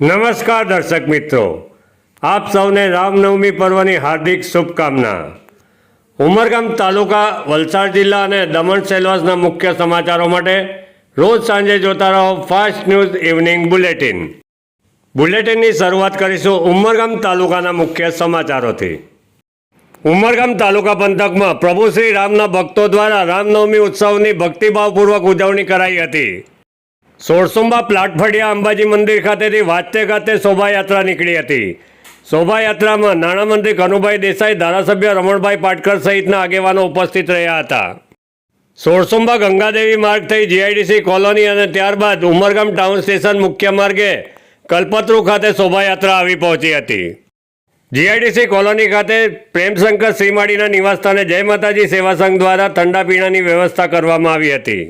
નમસ્કાર દર્શક મિત્રો. આપ સૌને રામનવમી પર્વની હાર્દિક શુભકામના. ઉમરગામ તાલુકા વલસાડ જિલ્લા અને દમણ સેલવાસના મુખ્ય સમાચારો માટે રોજ સાંજે જોતા રહો ફાસ્ટ ન્યૂઝ ઇવનિંગ બુલેટિન. બુલેટિનની શરૂઆત કરીશું ઉમરગામ તાલુકાના મુખ્ય સમાચારોથી. ઉમરગામ તાલુકા પંથકમાં પ્રભુ શ્રી રામના ભક્તો દ્વારા રામનવમી ઉત્સવની ભક્તિભાવપૂર્વક ઉજવણી કરાઈ હતી. સોળસુંબા પ્લાટફળિયા અંબાજી મંદિર ખાતેથી વાજતે ખાતે શોભાયાત્રા નીકળી હતી. શોભાયાત્રામાં નાણામંત્રી કનુભાઈ દેસાઈ, ધારાસભ્ય રમણભાઈ પાટકર સહિતના આગેવાનો ઉપસ્થિત રહ્યા હતા. સોળસુંબા ગંગાદેવી માર્ગ થઈ જીઆઈડીસી કોલોની અને ત્યારબાદ ઉમરગામ ટાઉન સ્ટેશન મુખ્ય માર્ગે કલ્પતરુ ખાતે શોભાયાત્રા આવી પહોંચી હતી. જીઆઈડીસી કોલોની ખાતે પ્રેમશંકર શ્રીમાળીના નિવાસસ્થાને જય માતાજી સેવા સંઘ દ્વારા ઠંડા પીણાની વ્યવસ્થા કરવામાં આવી હતી.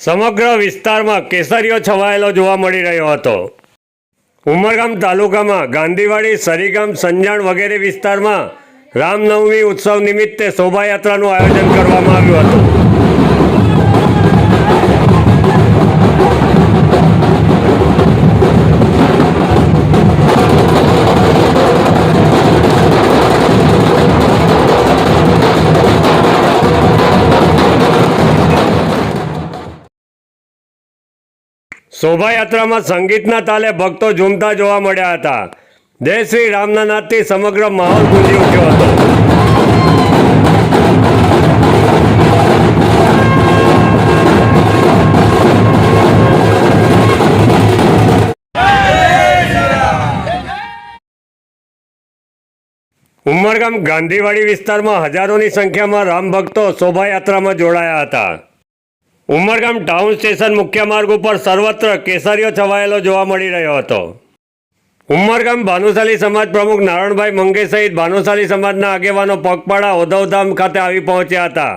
સમગ્ર વિસ્તારમાં કેસરીઓ છવાયેલો જોવા મળી રહ્યો હતો. ઉમરગામ તાલુકામાં ગાંધીવાડી, સરીગામ, સંજાણ વગેરે વિસ્તારમાં રામનવમી ઉત્સવ નિમિત્તે શોભાયાત્રાનું આયોજન કરવામાં આવ્યું હતું. શોભાયાત્રામાં સંગીતના તાલે ભક્તો ઝૂમતા જોવા મળ્યા હતા. જય શ્રી રામના નાથથી સમગ્ર માહોલ ગુંજી ઉઠ્યો હતો. ઉમરગામ ગાંધીવાડી વિસ્તારમાં હજારોની સંખ્યામાં રામ ભક્તો શોભાયાત્રામાં જોડાયા હતા. ઉમરગામ ટાઉન સ્ટેશન મુખ્ય માર્ગ ઉપર સર્વત્ર કેસરીઓ છવાયેલો જોવા મળી રહ્યો હતો. ઉમરગામ ભાનુશાલી સમાજ પ્રમુખ નારાયણભાઈ મંગે સહિત ભાનુશાલી સમાજના આગેવાનો પગપાળા ઓધવધામ ખાતે આવી પહોંચ્યા હતા.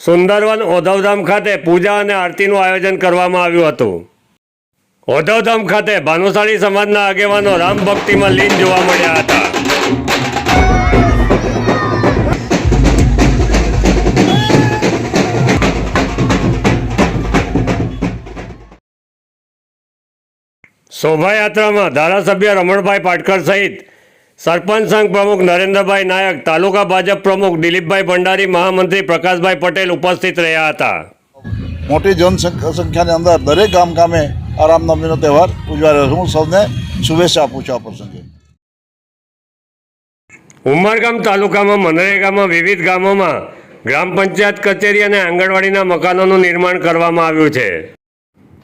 સુંદરવન ઓધવધામ ખાતે પૂજા અને આરતીનું આયોજન કરવામાં આવ્યું હતું. ઓધવધામ ખાતે ભાનુશાલી સમાજના આગેવાનો રામ ભક્તિમાં લીન જોવા મળ્યા હતા. શોભાયાત્રામાં ધારાસભ્ય રમણભાઈ પાટકર સહિત સરપંચ સંઘ પ્રમુખ નરેન્દ્રભાઈ નાયક તાલુકા ભાજપ પ્રમુખ દિલીપભાઈ ભંડારી મહામંત્રી પ્રકાશભાઈ પટેલ ઉપસ્થિત રહ્યા હતા. મોટી જનસંખ્યાની અંદર દરેક ગામ ગામે આ રામનવમીનો તહેવાર ઉજવાઈ રહ્યો હું સૌને શુભેચ્છા આપું છું આ પ્રસંગે. ઉમરગામ તાલુકામાં મનરેગામાં વિવિધ ગામોમાં ગ્રામ પંચાયત કચેરી અને આંગણવાડીના મકાનોનું નિર્માણ કરવામાં આવ્યું છે.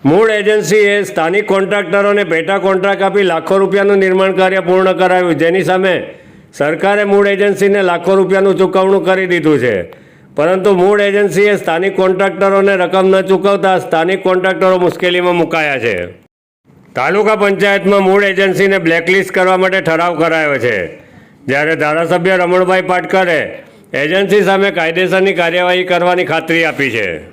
મૂળ એજન્સીએ સ્થાનિક કોન્ટ્રાક્ટરોને પેટા કોન્ટ્રાક્ટ આપી લાખો રૂપિયાનું નિર્માણ કાર્ય પૂર્ણ કરાવ્યું. જેની સામે સરકારે મૂળ એજન્સીને લાખો રૂપિયાનું ચૂકવણું કરી દીધું છે. પરંતુ મૂળ એજન્સીએ સ્થાનિક કોન્ટ્રાક્ટરોને રકમ ન ચૂકવતા સ્થાનિક કોન્ટ્રાક્ટરો મુશ્કેલીમાં મુકાયા છે. તાલુકા પંચાયતમાં મૂળ એજન્સીને બ્લેકલિસ્ટ કરવા માટે ઠરાવ કરાયો છે. જ્યારે ધારાસભ્ય રમણભાઈ પાટકરે એજન્સી સામે કાયદેસરની કાર્યવાહી કરવાની ખાતરી આપી છે.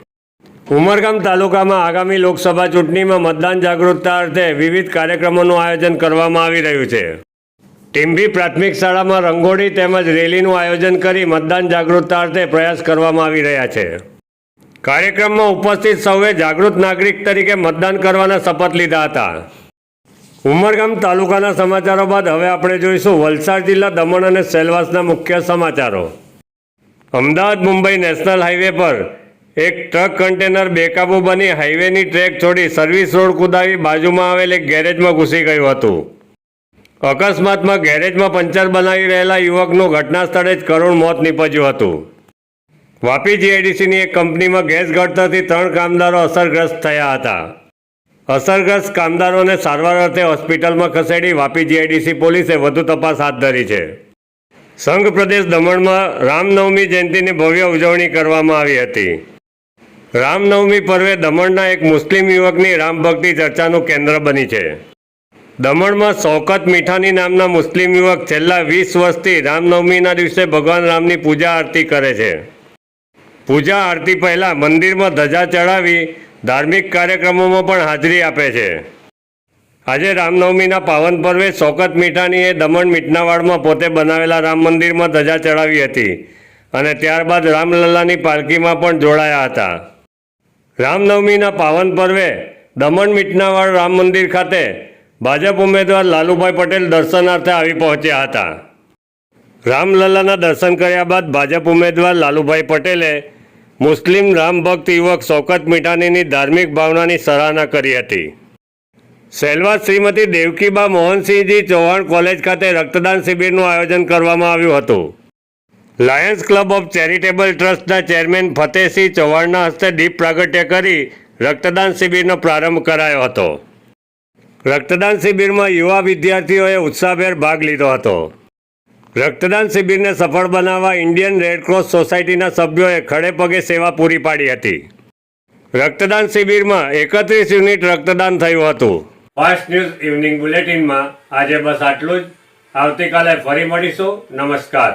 ઉમરગામ તાલુકામાં આગામી લોકસભા ચૂંટણીમાં મતદાન જાગૃતતા અર્થે વિવિધ કાર્યક્રમોનું આયોજન કરવામાં આવી રહ્યું છે. ટીમ્બી પ્રાથમિક શાળામાં રંગોળી તેમજ રેલીનું આયોજન કરી મતદાન જાગૃતતા અર્થે પ્રયાસ કરવામાં આવી રહ્યા છે. કાર્યક્રમમાં ઉપસ્થિત સૌએ જાગૃત નાગરિક તરીકે મતદાન કરવાના શપથ લીધા હતા. ઉમરગામ તાલુકાના સમાચારો બાદ હવે આપણે જોઈશું વલસાડ જિલ્લા દમણ અને સેલવાસના મુખ્ય સમાચારો. અમદાવાદ મુંબઈ નેશનલ હાઈવે પર એક ટ્રક કન્ટેનર બેકાબુ બની હાઈવેની ટ્રેક છોડી સર્વિસ રોડ કુદાવી બાજુમાં આવેલ એક ગેરેજમાં ઘૂસી ગયું હતું. અકસ્માતમાં ગેરેજમાં પંચર બનાવી રહેલા યુવકનું ઘટના સ્થળે જ કરુણ મોત નીપજ્યું હતું. વાપી જીઆઈડીસીની એક કંપનીમાં ગેસ ગળતરથી ત્રણ કામદારો અસરગ્રસ્ત થયા હતા. અસરગ્રસ્ત કામદારોને સારવાર અર્થે હોસ્પિટલમાં ખસેડી વાપી જીઆઈડીસી પોલીસે વધુ તપાસ હાથ ધરી છે. સંઘ પ્રદેશ દમણમાં રામનવમી જયંતિની ભવ્ય ઉજવણી કરવામાં આવી હતી. રામનવમી પર્વે દમણના એક મુસ્લિમ યુવકની રામભક્તિ ચર્ચાનું કેન્દ્ર બની છે. દમણમાં શૌકત મીઠાની નામના મુસ્લિમ યુવક છેલ્લા વીસ વર્ષથી રામનવમીના દિવસે ભગવાન રામની પૂજા આરતી કરે છે. પૂજા આરતી પહેલાં મંદિરમાં ધજા ચડાવી ધાર્મિક કાર્યક્રમોમાં પણ હાજરી આપે છે. આજે રામનવમીના પાવન પર્વે શોકત મીઠાણીએ દમણ મીઠનાવાડમાં પોતે બનાવેલા રામ મંદિરમાં ધજા ચડાવી હતી અને ત્યારબાદ રામલલ્લાની પાલખીમાં પણ જોડાયા હતા. રામનવમીના પાવન પર્વે દમણ મીઠનાવાડ રામ મંદિર ખાતે ભાજપ ઉમેદવાર લાલુભાઈ પટેલ દર્શનાર્થે આવી પહોંચ્યા હતા. રામલલ્લાના દર્શન કર્યા બાદ ભાજપ ઉમેદવાર લાલુભાઈ પટેલે મુસ્લિમ રામ ભક્ત યુવક શૌકત મીઠાનીની ધાર્મિક ભાવનાની સરાહના કરી હતી. સેલવાસ શ્રીમતી દેવકીબા મોહનસિંહજી ચૌહાણ કોલેજ ખાતે રક્તદાન શિબિરનું આયોજન કરવામાં આવ્યું હતું. લાયન્સ ક્લબ ઓફ ચેરિટેબલ ટ્રસ્ટના ચેરમેન ફતેહસિંહ ચૌહાણના હસ્તે દીપ પ્રાગટ્ય કરી રક્તદાન શિબિરનો પ્રારંભ કરાયો હતો. રક્તદાન શિબિરમાં યુવા વિદ્યાર્થીઓએ ઉત્સાહભેર ભાગ લીધો હતો. રક્તદાન શિબિરને સફળ બનાવવા ઇન્ડિયન રેડક્રોસ સોસાયટીના સભ્યોએ ખડે પગે સેવા પૂરી પાડી હતી. રક્તદાન શિબિરમાં એકત્રીસ યુનિટ રક્તદાન થયું હતું. ફાસ્ટ ન્યૂઝ ઇવનિંગ બુલેટિનમાં આજે બસ આટલું જ. આવતીકાલે ફરી મળીશું. નમસ્કાર.